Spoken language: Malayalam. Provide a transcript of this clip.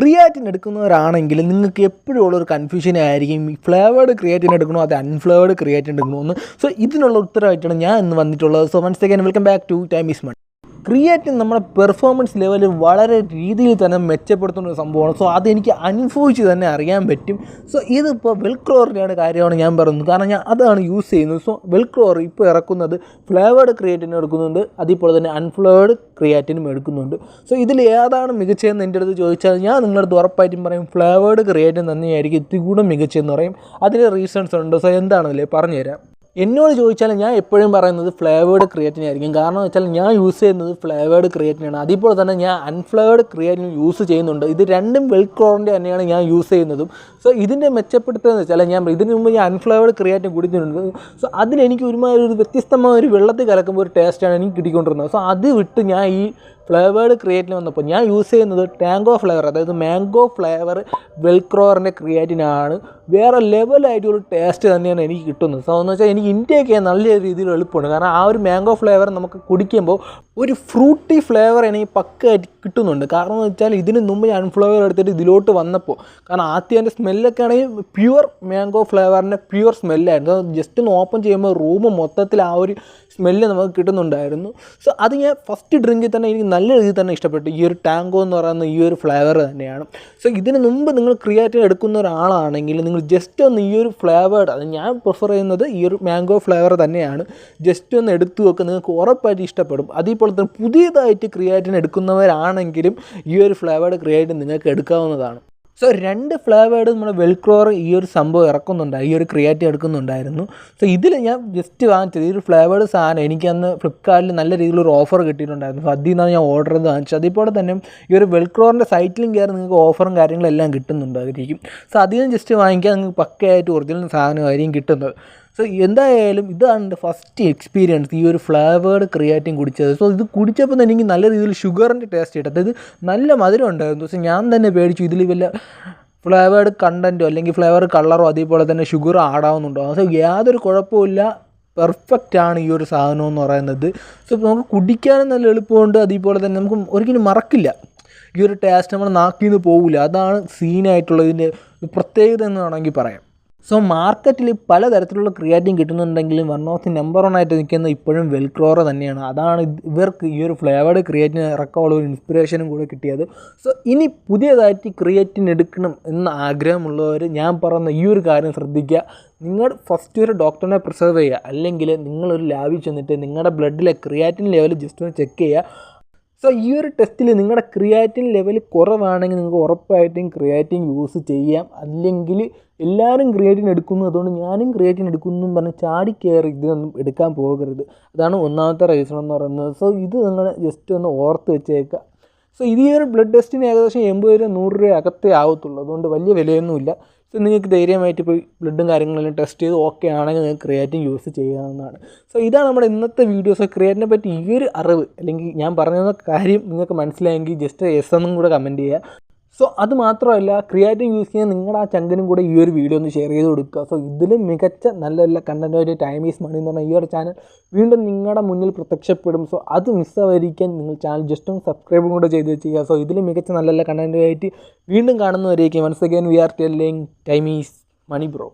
ക്രിയാറ്റിൻ എടുക്കുന്നവരാണെങ്കിൽ നിങ്ങൾക്ക് എപ്പോഴും ഉള്ളൊരു കൺഫ്യൂഷൻ ആയിരിക്കും. ഫ്ലേവേഡ് ക്രിയേറ്റിൻ എടുക്കണോ? അത് അൺഫ്ലേവേഡ് ക്രിയേറ്റിൻ എടുക്കണോ എന്ന്. സോ ഇതിനുള്ള ഉത്തരമായിട്ടാണ് ഞാൻ ഇന്ന് വന്നിട്ടുള്ളത്. So once again welcome back to time is money creatine നമ്മുടെ പെർഫോമൻസ് ലെവൽ വളരെ രീതിയിൽ തന്നെ മെച്ചപ്പെടുത്തുന്ന ഒരു സംഭവമാണ്. സോ അതെനിക്ക് അനുഭവിച്ച് തന്നെ അറിയാൻ പറ്റും. സോ ഇതിപ്പോൾ വെൽക്രോറിന്റെയാണ് കാര്യമാണ് ഞാൻ പറയുന്നത്. കാരണം ഞാൻ അതാണ് യൂസ് ചെയ്യുന്നത്. സോ വെൽക്രോർ ഇപ്പോൾ ഇറക്കുന്നത് ഫ്ലേവേഡ് ക്രിയേറ്റിനും എടുക്കുന്നുണ്ട്. അതേപോലെ തന്നെ അൺഫ്ലേവേഡ് ക്രിയേറ്റിനും എടുക്കുന്നുണ്ട്. സോ ഇതിൽ ഏതാണ് മികച്ചതെന്ന് എന്റെ അടുത്ത് ചോദിച്ചാൽ ഞാൻ നിങ്ങളുടെ ഉറപ്പായിട്ടും പറയും ഫ്ലേവേഡ് ക്രിയേറ്റിൻ തന്നെയായിരിക്കും ഇത്തിരി കൂടെ മികച്ചതെന്ന് പറയും. അതിന് റീസൺസ് ഉണ്ട്. സോ എന്താണെന്നല്ലേ പറഞ്ഞുതരാം. എന്നോട് ചോദിച്ചാൽ ഞാൻ എപ്പോഴും പറയുന്നത് ഫ്ലേവേഡ് ക്രിയേറ്റിൻ ആയിരിക്കും. കാരണം വെച്ചാൽ ഞാൻ യൂസ് ചെയ്യുന്നത് ഫ്ലേവേഡ് ക്രിയേറ്റിനാണ് അതേപോലെ തന്നെ ഞാൻ അൺഫ്ലേവേഡ് ക്രിയേറ്റിൻ യൂസ് ചെയ്യുന്നുണ്ട്. ഇത് രണ്ടും വെൽ വെൽക്രോറിന്റെ തന്നെയാണ് ഞാൻ യൂസ് ചെയ്യുന്നതും. സോ ഇതിന്റെ മെച്ചപ്പെടുത്തുന്നത് വെച്ചാൽ ഞാൻ ഇതിന് മുമ്പ് ഞാൻ അൺഫ്ലേവേഡ് ക്രിയേറ്റിൻ കുടിച്ചിട്ടുണ്ട്. സോ അതിലെനിക്ക് ഒരുമാതിരി ഒരു വ്യത്യസ്തമായ ഒരു വെള്ളത്തിൽ കലക്കുമ്പോൾ ഒരു ടേസ്റ്റാണ് എനിക്ക് കിട്ടിക്കൊണ്ടിരുന്നത്. സോ അത് വിട്ട് ഞാൻ ഈ ഫ്ലേവേഡ് ക്രിയേറ്റിന് വന്നപ്പോൾ ഞാൻ യൂസ് ചെയ്യുന്നത് ടാങ്കോ ഫ്ലേവർ അതായത് മാംഗോ ഫ്ലേവർ വെൽക്രോറിന്റെ ക്രിയേറ്റിനാണ്. വേറെ ലെവലായിട്ടൊരു ടേസ്റ്റ് തന്നെയാണ് എനിക്ക് കിട്ടുന്നത്. സോ എന്ന് വെച്ചാൽ എനിക്ക് ഇൻടേക്ക് നല്ല രീതിയിൽ എളുപ്പമാണ്. കാരണം ആ ഒരു മാംഗോ ഫ്ലേവർ നമുക്ക് കുടിക്കുമ്പോൾ ഒരു ഫ്രൂട്ടി ഫ്ലേവർ എനിക്ക് പക്കയായിട്ട് കിട്ടുന്നുണ്ട്. കാരണം എന്ന് വെച്ചാൽ ഇതിന് മുമ്പ് ഞാൻ ഫ്ലേവർ എടുത്തിട്ട് ഇതിലോട്ട് വന്നപ്പോൾ കാരണം ആദ്യം അതിന്റെ സ്മെല്ലൊക്കെ ആണെങ്കിൽ പ്യുവർ മാംഗോ ഫ്ലേവറിന്റെ പ്യുവർ സ്മെല്ലായിരുന്നു ജസ്റ്റ് ഒന്ന് ഓപ്പൺ ചെയ്യുമ്പോൾ റൂം മൊത്തത്തിൽ ആ ഒരു സ്മെല്ല് നമുക്ക് കിട്ടുന്നുണ്ടായിരുന്നു. സോ അത് ഞാൻ ഫസ്റ്റ് ഡ്രിങ്കിൽ തന്നെ എനിക്ക് നല്ല രീതിയിൽ തന്നെ ഇഷ്ടപ്പെട്ടു. ഈ ഒരു ടാങ്കോ എന്ന് പറയുന്ന ഈ ഒരു ഫ്ലേവർ തന്നെയാണ്. സോ ഇതിന് മുമ്പ് നിങ്ങൾ ക്രിയേറ്റീവ് എടുക്കുന്ന ഒരാളാണെങ്കിൽ നിങ്ങൾ ജസ്റ്റ് ഒന്ന് ഈ ഒരു ഫ്ലേവേർഡ് അത് ഞാൻ പ്രിഫർ ചെയ്യുന്നത് ഈ ഒരു മാംഗോ ഫ്ലേവർ തന്നെയാണ്. ജസ്റ്റ് ഒന്ന് എടുത്തു വെക്കുക നിങ്ങൾക്ക് ഉറപ്പായിട്ട് ഇഷ്ടപ്പെടും. അതേപോലെ തന്നെ പുതിയതായിട്ട് ക്രിയേറ്റിന് എടുക്കുന്നവരാണെങ്കിലും ഈ ഒരു ഫ്ലേവേർഡ് ക്രിയേറ്റ് നിങ്ങൾക്ക് എടുക്കാവുന്നതാണ്. സോ രണ്ട് ഫ്ലേവേഡ് നമ്മുടെ വെൽക്രോർ ഈ ഒരു സംഭവം ഇറക്കുന്നുണ്ട്. ഈ ഒരു ക്രിയേറ്റ് എടുക്കുന്നുണ്ടായിരുന്നു. സോ ഇതിൽ ഞാൻ ജസ്റ്റ് വാങ്ങിച്ചത്. ഈ ഒരു ഫ്ലേവേഡ് സാധനം എനിക്കന്ന് ഫ്ലിപ്കാർട്ടിൽ നല്ല രീതിയിലൊരു ഓഫർ കിട്ടിയിട്ടുണ്ടായിരുന്നു. സോ അതിൽ നിന്നാണ് ഞാൻ ഓർഡർ ചെയ്ത് വാങ്ങിച്ചത്. അതേപോലെ തന്നെ ഈ ഒരു വെൽക്രോറിന്റെ സൈറ്റിലും കയറി നിങ്ങൾക്ക് ഓഫറും കാര്യങ്ങളും എല്ലാം കിട്ടുന്നുണ്ടായിരിക്കും. സോ അതിൽ നിന്ന് ജസ്റ്റ് വാങ്ങിക്കാൻ നിങ്ങൾക്ക് പക്കയായിട്ട് ഒറിജിനൽ സാധനമായിരിക്കും കിട്ടുന്നത്. സോ എന്തായാലും ഇതാണ് എന്റെ ഫസ്റ്റ് എക്സ്പീരിയൻസ് ഈ ഒരു ഫ്ലേവേഡ് ക്രിയേറ്റിംഗ് കുടിച്ചത്. സോ ഇത് കുടിച്ചപ്പോൾ തന്നെ എനിക്ക് നല്ല രീതിയിൽ ഷുഗറിന്റെ ടേസ്റ്റ് കിട്ടും. അതായത് നല്ല മധുരം ഉണ്ടായിരുന്നു. പക്ഷേ ഞാൻ തന്നെ പേടിച്ചു ഇതിൽ വല്ല ഫ്ലേവേഡ് കണ്ടന്റോ അല്ലെങ്കിൽ ഫ്ലേവർ കളറോ അതേപോലെ തന്നെ ഷുഗർ ആടാവുന്നുണ്ടോ? സോ യാതൊരു കുഴപ്പമില്ല പെർഫെക്റ്റ് ആണ് ഈ ഒരു സാധനം എന്ന് പറയുന്നത്. സോ നമുക്ക് കുടിക്കാനും നല്ല എളുപ്പമുണ്ട്. അതേപോലെ തന്നെ നമുക്ക് ഒരിക്കലും മറക്കില്ല. ഈ ഒരു ടേസ്റ്റ് നമ്മൾ നാക്കിൽ നിന്ന് പോകില്ല അതാണ് സീനായിട്ടുള്ളതിന്റെ പ്രത്യേകത എന്ന് വേണമെങ്കിൽ പറയാം. സോ മാർക്കറ്റിൽ പലതരത്തിലുള്ള creatine കിട്ടുന്നുണ്ടെങ്കിലും one of the number one ആയിട്ട് നിൽക്കുന്നത് ഇപ്പോഴും വെൽക്രോറ തന്നെയാണ്. അതാണ് ഇവർക്ക് ഈ ഒരു ഫ്ലേവേഡ് ക്രിയേറ്റിന് ഇറക്കാനുള്ള ഒരു ഇൻസ്പിറേഷനും കൂടെ കിട്ടിയത്. സോ ഇനി പുതിയതായിട്ട് ക്രിയേറ്റിൻ എടുക്കണം എന്ന ആഗ്രഹമുള്ളവർ ഞാൻ പറയുന്ന ഈ ഒരു കാര്യം ശ്രദ്ധിക്കുക. നിങ്ങൾ ഫസ്റ്റ് ഒരു ഡോക്ടറിനെ പ്രിസർവ് ചെയ്യുക. അല്ലെങ്കിൽ നിങ്ങളൊരു ലാബിൽ ചെന്നിട്ട് നിങ്ങളുടെ ബ്ലഡിലെ ക്രിയാറ്റിൻ ലെവൽ ജസ്റ്റ് ഒന്ന് ചെക്ക് ചെയ്യുക. സോ ഈ ഒരു ടെസ്റ്റിൽ നിങ്ങളുടെ ക്രിയാറ്റിൻ ലെവൽ കുറവാണെങ്കിൽ നിങ്ങൾക്ക് ഉറപ്പായിട്ടും ക്രിയാറ്റിൻ യൂസ് ചെയ്യാം. അല്ലെങ്കിൽ എല്ലാവരും ക്രിയേറ്റിൻ എടുക്കുന്നു അതുകൊണ്ട് ഞാനും ക്രിയേറ്റിൻ എടുക്കുന്നു എന്ന് പറഞ്ഞ് ചാടി കയറി ഇതൊന്നും എടുക്കാൻ പോകരുത്. അതാണ് ഒന്നാമത്തെ റീസൺ എന്ന് പറയുന്നത്. സോ ഇത് നിങ്ങൾ ജസ്റ്റ് ഒന്ന് ഓർത്ത് വെച്ചേക്കുക സോ ഇത് ഈ ഒരു ബ്ലഡ് ടെസ്റ്റിന് ഏകദേശം എൺപത് രൂപ നൂറ് രൂപ അകത്തേ ആവത്തുള്ളൂ. അതുകൊണ്ട് വലിയ വിലയൊന്നുമില്ല. സോ നിങ്ങൾക്ക് ധൈര്യമായിട്ട് പോയി ബ്ലഡും കാര്യങ്ങളെല്ലാം ടെസ്റ്റ് ചെയ്ത് ഓക്കെ ആണെങ്കിൽ നിങ്ങൾക്ക് ക്രിയാറ്റിൻ യൂസ് ചെയ്യാവുന്നതാണ് സോ ഇതാണ് നമ്മുടെ ഇന്നത്തെ വീഡിയോസ് ക്രിയേറ്റിനെ പറ്റി ഈ ഒരു അറിവ് അല്ലെങ്കിൽ ഞാൻ പറഞ്ഞ കാര്യം നിങ്ങൾക്ക് മനസ്സിലായെങ്കിൽ ജസ്റ്റ് എസ് എന്നും കൂടെ കമന്റ് ചെയ്യുക. സോ അത് മാത്രമല്ല ക്രിയേറ്റീവ് യൂസ് ചെയ്യാൻ നിങ്ങളുടെ ആ ചങ്കനും കൂടെ ഈ ഒരു വീഡിയോ ഒന്ന് ഷെയർ ചെയ്ത് കൊടുക്കുക. സോ ഇതിലും മികച്ച നല്ല നല്ല കണ്ടന്റായിട്ട് ടൈം ഈസ് മണി എന്ന് പറഞ്ഞ ഈ ഒരു ചാനൽ വീണ്ടും നിങ്ങളുടെ മുന്നിൽ പ്രത്യക്ഷപ്പെടും. സോ അത് മിസ്സാവാതിരിക്കാൻ നിങ്ങൾ ചാനൽ ജസ്റ്റ് ഒന്ന് സബ്സ്ക്രൈബും കൂടെ ചെയ്ത് ചെയ്യുക സോ ഇതിലും മികച്ച നല്ല നല്ല കണ്ടന്റായിട്ട് വീണ്ടും കാണുന്നവരേക്കും. Once again we are telling time is money bro